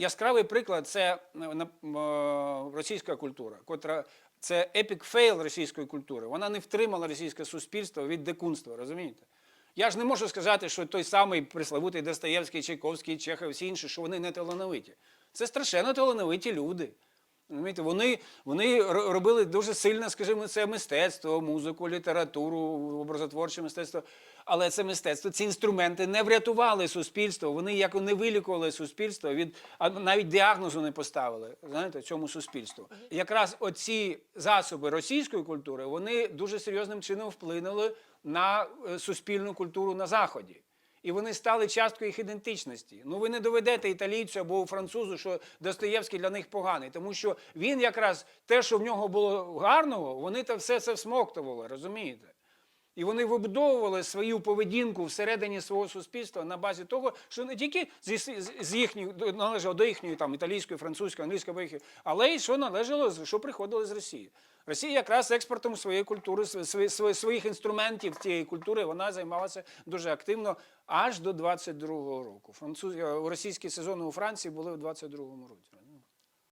Яскравий приклад це е, е, російська культура, котра це епік фейл російської культури. Вона не втримала російське суспільство від дикунства, розумієте? Я ж не можу сказати, що той самий приславутий Достоєвський, Чайковський, Чехов, всі інші, що вони не талановиті. Це страшенно талановиті люди. Вони, вони робили дуже сильне, скажімо, це мистецтво, музику, літературу, образотворче мистецтво. Але це мистецтво, ці інструменти не врятували суспільство, вони як не вилікували суспільство від а навіть діагнозу не поставили знаєте, цьому суспільству. Якраз оці засоби російської культури вони дуже серйозним чином вплинули на е, суспільну культуру на заході. І вони стали часткою їх ідентичності. Ну ви не доведете італійцю або французу, що Достоєвський для них поганий, тому що він якраз те, що в нього було гарного, вони та все це всмоктували, розумієте? І вони вибудовували свою поведінку всередині свого суспільства на базі того, що не тільки з, до- належало до їхньої там італійської, французької, англійської, або але й що належало, що приходило з Росії. Росія якраз експортом своєї культури, св- св- своїх інструментів цієї культури, вона займалася дуже активно аж до 22-го року. Француз... е, Російські сезони у Франції були у 22-му році.